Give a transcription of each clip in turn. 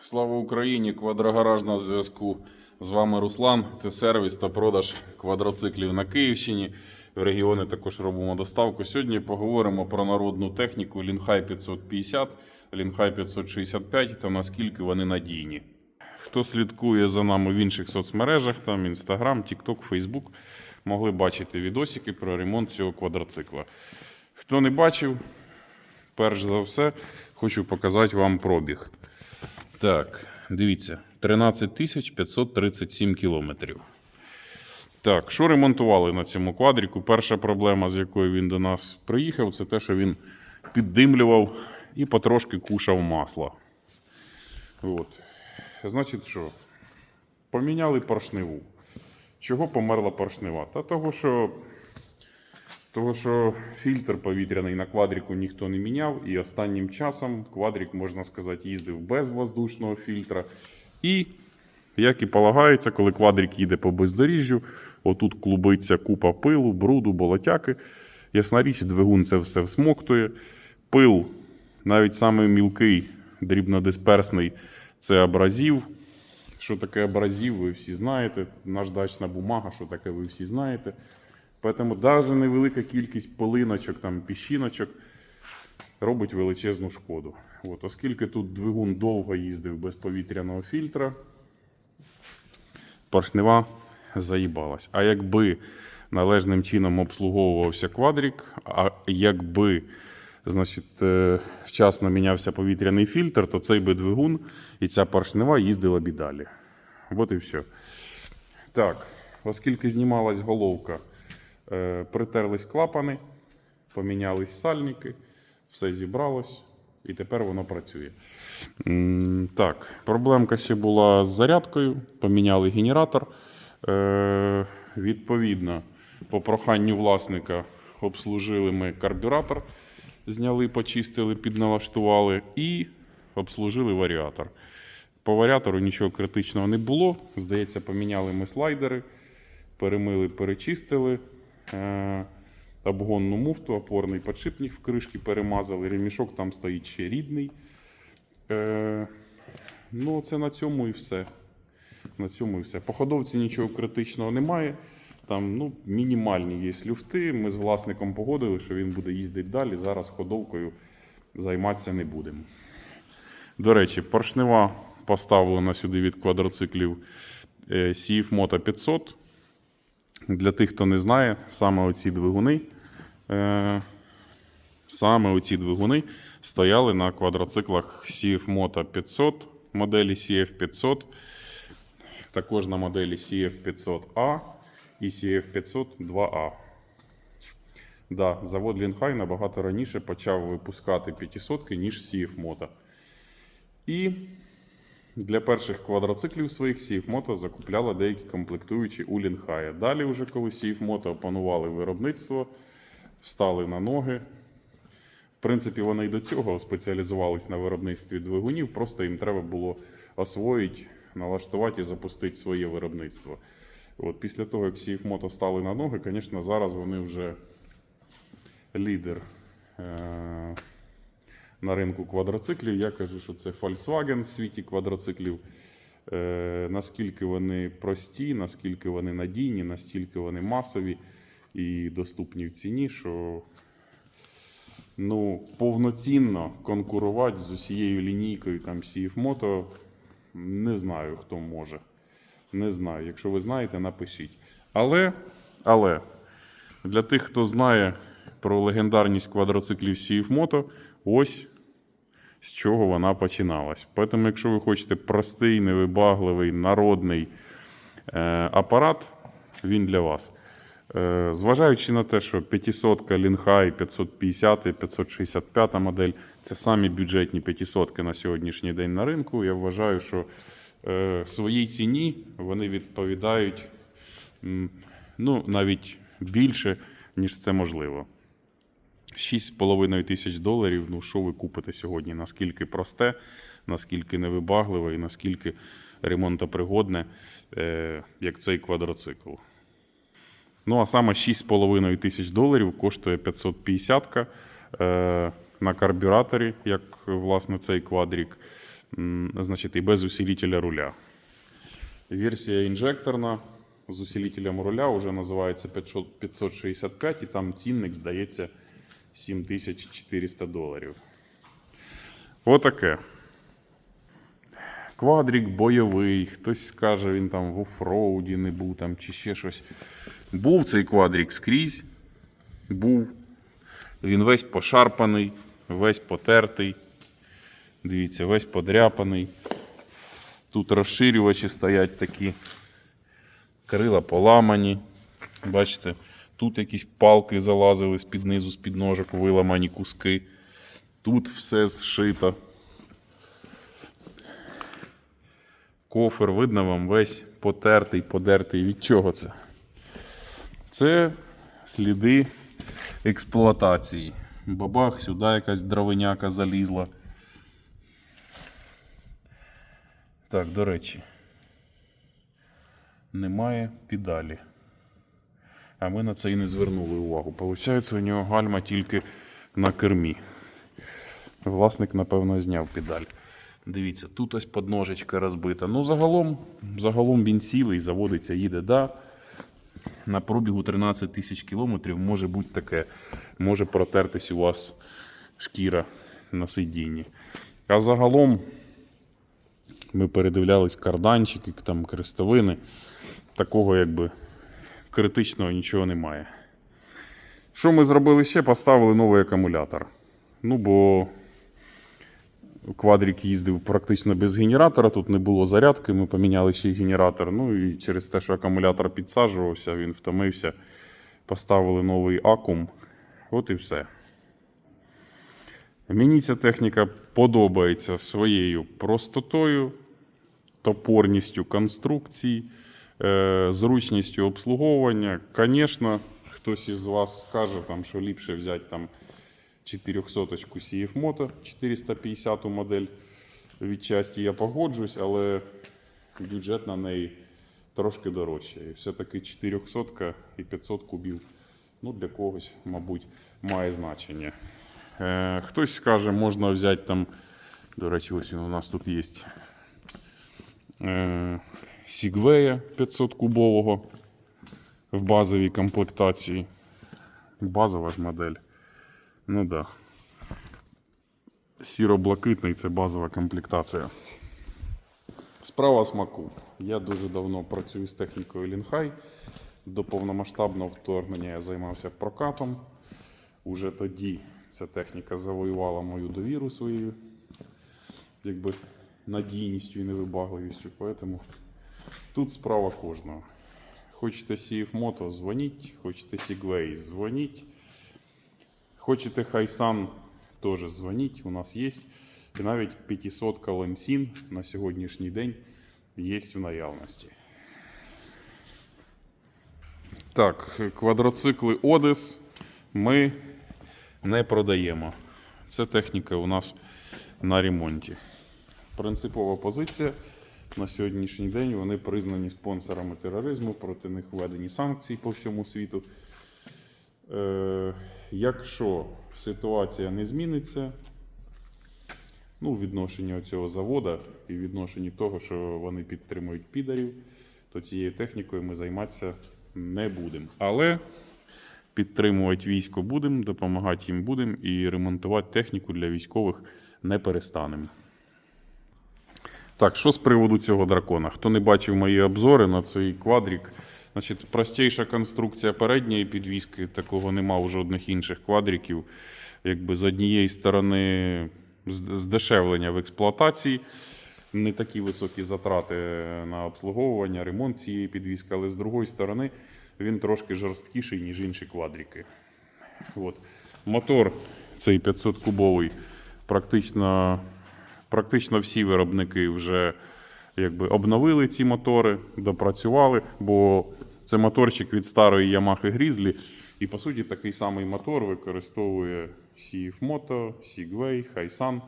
Слава Україні! Квадрогараж на зв'язку. З вами Руслан. Це сервіс та продаж квадроциклів на Київщині. В регіони також робимо доставку. Сьогодні поговоримо про народну техніку Лінхай 550, Лінхай 565 та наскільки вони надійні. Хто слідкує за нами в інших соцмережах, там Instagram, TikTok, Facebook, могли бачити відосики про ремонт цього квадроцикла. Хто не бачив, перш за все, хочу показати вам пробіг. Так, дивіться, 13 тисяч 537 кілометрів. Так, що ремонтували на цьому квадріку? Перша проблема, з якою він до нас приїхав, це те, що він піддимлював і потрошки кушав масло. От. Значить, що? Поміняли поршневу. Чого померла поршнева? Та того, що, того, що фільтр повітряний на квадріку ніхто не міняв, і останнім часом квадрік, можна сказати, їздив без воздушного фільтра. І, як і полагається, коли квадрік їде по бездоріжжю, отут клубиться купа пилу, бруду, болотяки. Ясна річ, двигун це все всмоктує. Пил, навіть самий мілкий, дрібнодисперсний, це абразив. Що таке абразив, ви всі знаєте. Наждачна бумага, що таке, ви всі знаєте. Тому навіть невелика кількість полиночок, там, піщиночок робить величезну шкоду. От, оскільки тут двигун довго їздив без повітряного фільтра, поршнева заїбалась. А якби належним чином обслуговувався квадрік, а якби значить, е, вчасно мінявся повітряний фільтр, то цей би двигун і ця поршнева їздила б і далі. От і все. Так, оскільки знімалась головка, притерлись клапани, помінялись сальники, все зібралось, і тепер воно працює. Так, проблемка ще була з зарядкою, поміняли генератор. Е, Відповідно, по проханню власника обслужили ми карбюратор, зняли, почистили, підналаштували і обслужили варіатор. По варіатору нічого критичного не було. Здається, поміняли ми слайдери, перемили, перечистили. Е, обгонну муфту, опорний подшипник в кришки перемазали. Ремішок там стоїть ще рідний. Е, ну, це на цьому і все. На цьому і все. По ходовці нічого критичного немає. Там ну, мінімальні є люфти. Ми з власником погодили, що він буде їздити далі. Зараз ходовкою займатися не будемо. До речі, поршнева поставлена сюди від квадроциклів е, CF Moto 500. Для тих, хто не знає, саме оці двигуни, е, саме оці двигуни стояли на квадроциклах CF Moto 500, моделі CF 500, також на моделі CF 500A і CF 500 2A. Да, завод Лінхай набагато раніше почав випускати 500 ніж CF Moto. І для перших квадроциклів своїх Сіфмото закупляла деякі комплектуючі у Лінхая. Далі, вже коли Сіфмото опанували виробництво, встали на ноги. В принципі, вони й до цього спеціалізувались на виробництві двигунів, просто їм треба було освоїти, налаштувати і запустити своє виробництво. От після того, як Сіфмото стали на ноги, звісно, зараз вони вже лідер. На ринку квадроциклів. Я кажу, що це Volkswagen в світі квадроциклів. Е, наскільки вони прості, наскільки вони надійні, настільки вони масові і доступні в ціні, що ну, повноцінно конкурувати з усією лінійкою там CF Moto не знаю, хто може. Не знаю. Якщо ви знаєте, напишіть. Але, але для тих, хто знає про легендарність квадроциклів CF Moto, ось з чого вона починалась. Тому, якщо ви хочете простий, невибагливий, народний е, апарат, він для вас. Е, зважаючи на те, що 500 Лінхай, 550, 565 модель це самі бюджетні 500 на сьогоднішній день на ринку. Я вважаю, що е, своїй ціні вони відповідають ну, навіть більше, ніж це можливо. 6,5 тисяч доларів. Ну, що ви купите сьогодні? Наскільки просте, наскільки невибагливе і наскільки ремонтопригодне, е, як цей квадроцикл. Ну, а саме 6,5 тисяч доларів коштує 550 е, на карбюраторі, як власне цей квадрік. значить, і без усилителя руля. Версія інжекторна з усилителем руля вже називається 565, і там цінник, здається, 7400 доларів. Отаке. Квадрік бойовий, хтось скаже, він там в офроуді не був там, чи ще щось. Був цей квадрік скрізь. Був. Він весь пошарпаний, весь потертий. Дивіться, весь подряпаний. Тут розширювачі стоять такі. Крила поламані. Бачите, тут якісь палки залазили з-під низу, з-під ножок, виламані куски. Тут все зшито. Кофер, видно вам весь потертий, подертий. Від чого це? Це сліди експлуатації. Бабах, сюди якась дровиняка залізла. Так, до речі, немає педалі. А ми на це і не звернули увагу. Получається, у нього гальма тільки на кермі. Власник, напевно, зняв педаль. Дивіться, тут ось подножечка розбита. Ну, загалом, загалом він цілий, заводиться, їде, да. На пробігу 13 тисяч кілометрів може бути таке. Може протертись у вас шкіра на сидінні. А загалом ми передивлялись карданчики, там крестовини. Такого якби критичного нічого немає. Що ми зробили ще? Поставили новий акумулятор. Ну, бо квадрик їздив практично без генератора, тут не було зарядки, ми поміняли ще й генератор. Ну і через те, що акумулятор підсаджувався, він втомився. Поставили новий акум. От і все. Мені ця техніка подобається своєю простотою, топорністю конструкції, зручністю обслуговування. Звісно, хтось із вас скаже, там, що ліпше взяти там 400 CF Moto 450 модель. Відчасті я погоджуюсь, але бюджет на неї трошки дорожче. І все-таки 400 і 500 кубів ну, для когось, мабуть, має значення. Е, хтось скаже, можна взяти там, до речі, ось у нас тут є. Е, Сігвея 500 кубового в базовій комплектації. Базова ж модель. Ну да. Сіро-блакитний це базова комплектація. Справа смаку. Я дуже давно працюю з технікою Лінхай. До повномасштабного вторгнення я займався прокатом. Уже тоді ця техніка завоювала мою довіру своєю якби, надійністю і невибагливістю. Поэтому тут справа кожного. Хочете CF дзвоніть, хочете Segway, дзвоніть. Хочете Хайсан, теж дзвоніть, у нас є. І навіть 500 Каленсін на сьогоднішній день є в наявності. Так, квадроцикли Одес ми не продаємо. Це техніка у нас на ремонті. Принципова позиція. На сьогоднішній день вони признані спонсорами тероризму, проти них введені санкції по всьому світу. Е, якщо ситуація не зміниться, ну, в цього заводу і відношенні того, що вони підтримують підарів, то цією технікою ми займатися не будемо. Але підтримувати військо будемо, допомагати їм будемо і ремонтувати техніку для військових не перестанемо. Так, що з приводу цього дракона? Хто не бачив мої обзори на цей квадрік, значить, простіша конструкція передньої підвіски, такого нема у жодних інших квадриків. Якби з однієї сторони здешевлення в експлуатації, не такі високі затрати на обслуговування, ремонт цієї підвіски, але з другої сторони він трошки жорсткіший, ніж інші квадрики. От. Мотор цей 500 кубовий, практично, практично всі виробники вже якби, обновили ці мотори, допрацювали, бо це моторчик від старої Yamaha Grizzly. І по суті такий самий мотор використовує CF Moto, Segway, Хайсан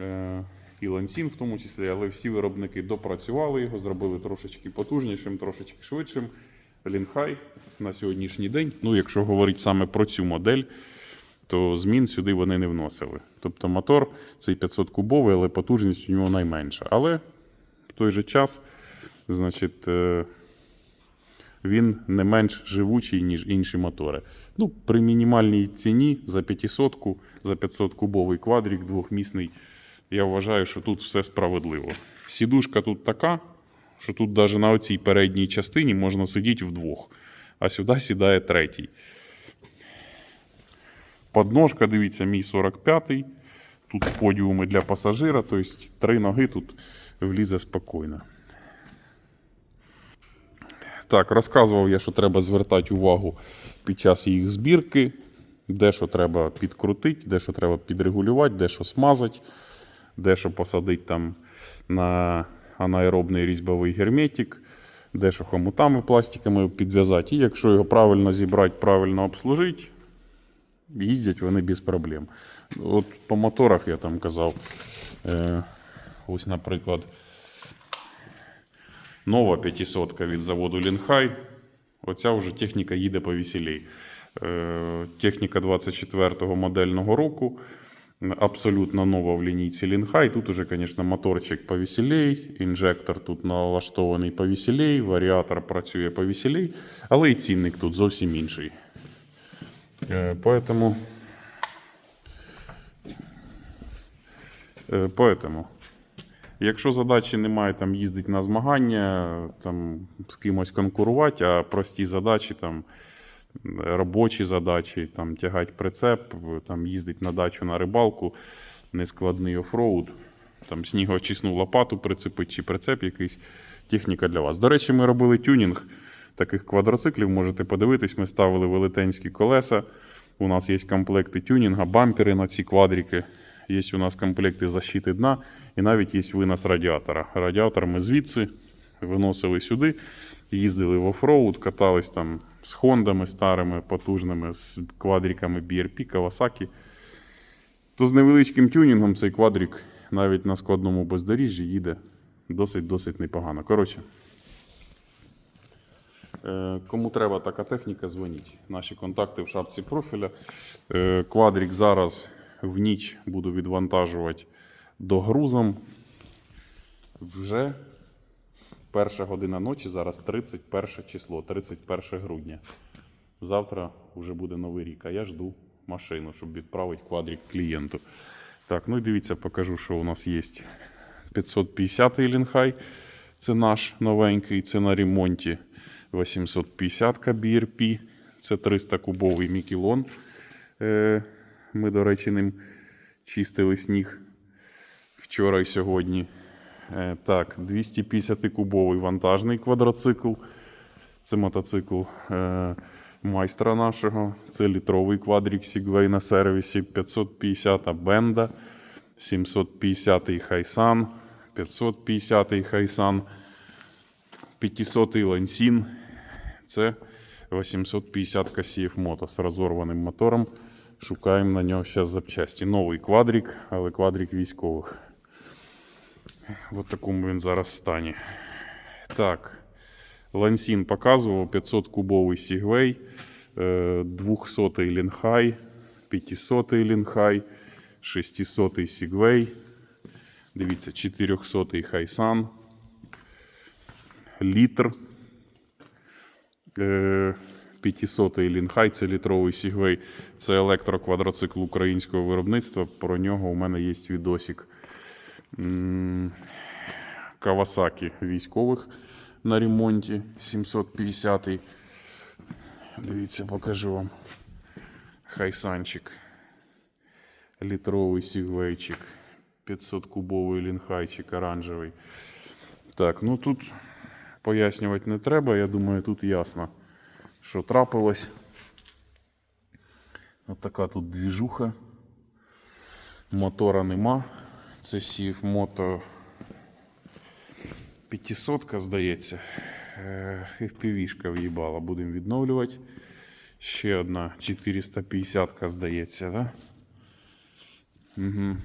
е, і Lansing в тому числі, але всі виробники допрацювали його, зробили трошечки потужнішим, трошечки швидшим. Лінхай на сьогоднішній день, ну якщо говорити саме про цю модель, то змін сюди вони не вносили. Тобто мотор цей 500 кубовий, але потужність у нього найменша. Але в той же час, значить, е, він не менш живучий, ніж інші мотори. Ну, при мінімальній ціні за 500, за 500 кубовий квадрик двохмісний, я вважаю, що тут все справедливо. Сідушка тут така, що тут навіть на оцій передній частині можна сидіти вдвох, а сюди сідає третій. Подножка, дивіться, мій 45-й. Тут подіуми для пасажира, тобто три ноги тут влізе спокійно. Так, розказував я, що треба звертати увагу під час їх збірки, де що треба підкрутити, де що треба підрегулювати, де що смазати, де що посадити там на анаеробний різьбовий герметик, де що хомутами пластиками підв'язати. І якщо його правильно зібрати, правильно обслужити, їздять вони без проблем. От по моторах я там казав, е, ось, наприклад, нова 500 від заводу Лінхай. Оця вже техніка їде повеселій. Е, техніка 24-го модельного року. Абсолютно нова в лінійці Лінхай. Тут уже, звісно, моторчик повеселій, інжектор тут налаштований повеселій, варіатор працює повеселій, але і цінник тут зовсім інший. Е, Поэтому, Е, поэтому, якщо задачі немає там їздити на змагання, там з кимось конкурувати, а прості задачі, там робочі задачі, там тягати прицеп, там їздити на дачу на рибалку, нескладний офроуд, там снігоочисну лопату прицепити чи прицеп якийсь, техніка для вас. До речі, ми робили тюнінг таких квадроциклів, можете подивитись, ми ставили велетенські колеса. У нас є комплекти тюнінга, бампери на ці квадрики. Є у нас комплекти защити дна і навіть є винос радіатора. Радіатор ми звідси виносили сюди, їздили в офроуд, катались там з хондами старими, потужними, з квадриками BRP, Kawasaki. То з невеличким тюнінгом цей квадрик навіть на складному бездоріжжі їде досить-досить непогано. Коротше, Кому треба така техніка, дзвоніть. Наші контакти в шапці профіля. Е, Квадрик зараз в ніч буду відвантажувати догрузом. Вже перша година ночі, зараз 31 число, 31 грудня. Завтра вже буде новий рік, а я жду машину, щоб відправити квадрик клієнту. Так, ну і дивіться, покажу, що у нас є 550 й Лінхай. Це наш новенький, це на ремонті. 850 BRP, це 300 кубовий Мікілон. Е, Ми, до речі, ним чистили сніг вчора і сьогодні. Е, Так, 250 кубовий вантажний квадроцикл. Це мотоцикл е, майстра нашого. Це літровий квадрик Segway на сервісі. 550 Бенда, 750 Хайсан, 550 Хайсан. 500 лансін. Це 850 касіїв мото з розорваним мотором. Шукаємо на нього зараз запчасті. Новий квадрик, але квадрик військових. В такому він зараз стані. Так. Лансін показував 500 кубовий Сігвей, 200 Лінхай, 500 Лінхай, 600 Сігвей. Дивіться, 400 Хайсан літр. Е, 500 Лінхай, це літровий Сігвей. Це електроквадроцикл українського виробництва. Про нього у мене є відосик. Кавасакі військових на ремонті 750-й. Дивіться, покажу вам. Хайсанчик. Літровий сігвейчик. 500 кубовий лінхайчик оранжевий. Так, ну тут пояснювати не треба. Я думаю, тут ясно, що трапилось. Ось така тут двіжуха. Мотора нема. Це сів мото 500, здається. Е, FPV-шка в'їбала, будемо відновлювати. Ще одна 450, здається, да? Угу.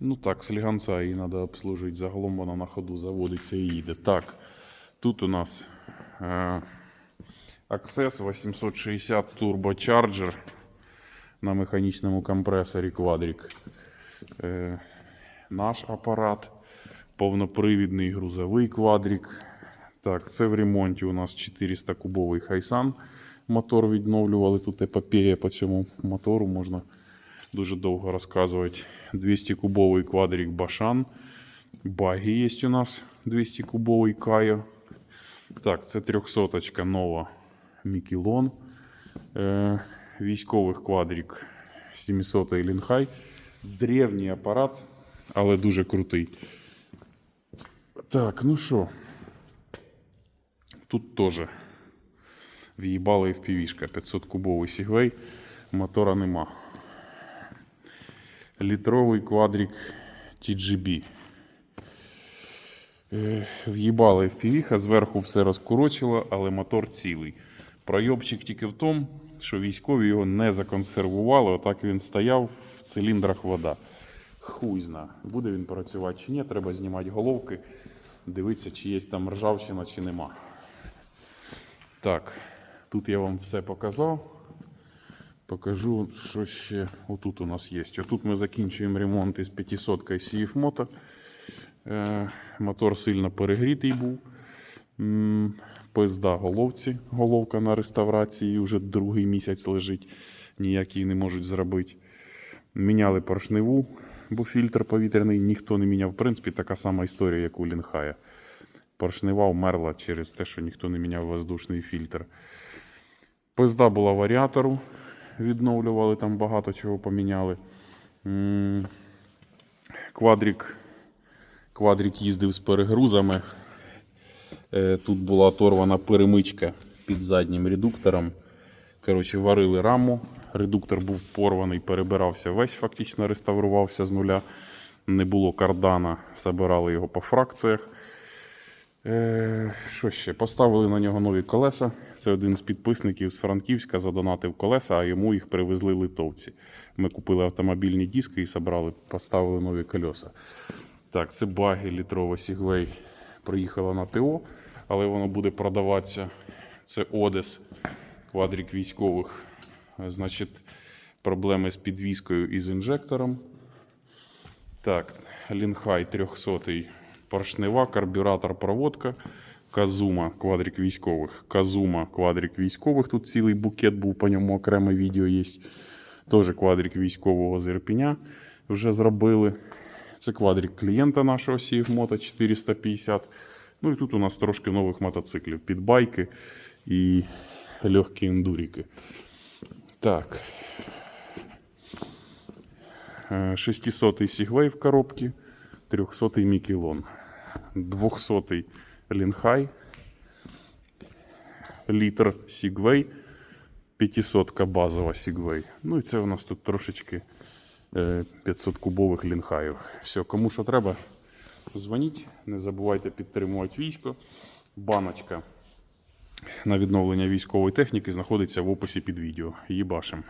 Ну так, сліганця її треба обслужити. Загалом вона на ходу заводиться і їде. Так, тут у нас е, Access 860 Turbocharger на механічному компресорі Quadric. Е, наш апарат, повнопривідний грузовий Quadric. Так, це в ремонті у нас 400 кубовий Хайсан. Мотор відновлювали. Тут епопея по цьому мотору можна дуже довго розказувати. 200 кубовий Quadric Башан. Баги є у нас 200 кубовий Кайо. Так, це 300 нова Мікілон. Е, військових квадрік 700 Лінхай. Древній апарат, але дуже крутий. Так, ну що. Тут теж в'їбали FPV-шка 500 кубовий Сігвей. Мотора нема. Літровий квадрік TGB. Е, В'їбали FPV, зверху все розкурочило, але мотор цілий. Пройобчик тільки в тому, що військові його не законсервували. Отак він стояв в циліндрах вода. Хуй зна, буде він працювати чи ні. Треба знімати головки, дивитися, чи є там ржавчина, чи нема. Так, тут я вам все показав. Покажу, що ще отут у нас є. Отут ми закінчуємо ремонт із 500 CF Moto. Е, Мотор сильно перегрітий був. Пизда головці. Головка на реставрації вже другий місяць лежить. Ніяк її не можуть зробити. Міняли поршневу, бо фільтр повітряний ніхто не міняв. В принципі, така сама історія, як у Лінхая. Поршнева вмерла через те, що ніхто не міняв воздушний фільтр. Пизда була варіатору. Відновлювали, там багато чого поміняли. Квадрік Квадрік їздив з перегрузами. Е, Тут була оторвана перемичка під заднім редуктором. Коротше, варили раму. Редуктор був порваний, перебирався весь, фактично реставрувався з нуля. Не було кардана, забирали його по фракціях. Е, що ще? Поставили на нього нові колеса. Це один з підписників з Франківська задонатив колеса, а йому їх привезли литовці. Ми купили автомобільні диски і собрали, поставили нові колеса. Так, це баги літрова Сігвей приїхала на ТО, але воно буде продаватися. Це Одес, квадрік військових. Значить, проблеми з підвіскою і з інжектором. Так, Лінхай 300 поршнева, карбюратор, проводка. Казума, квадрік військових. Казума, квадрік військових. Тут цілий букет був, по ньому окреме відео є. Теж квадрік військового з Ірпіня вже зробили. Це квадрік клієнта нашого Moto 450. Ну і тут у нас трошки нових мотоциклів. Підбайки і легкі ендуріки. Так. Е, 600 Сігвей в коробці, 300 Мікілон, 200 Лінхай, літр Сігвей, 500 базова Сігвей. Ну і це у нас тут трошечки е, 500 кубових лінхаїв. Все, кому що треба, дзвоніть. Не забувайте підтримувати військо. Баночка на відновлення військової техніки знаходиться в описі під відео. Їбашим.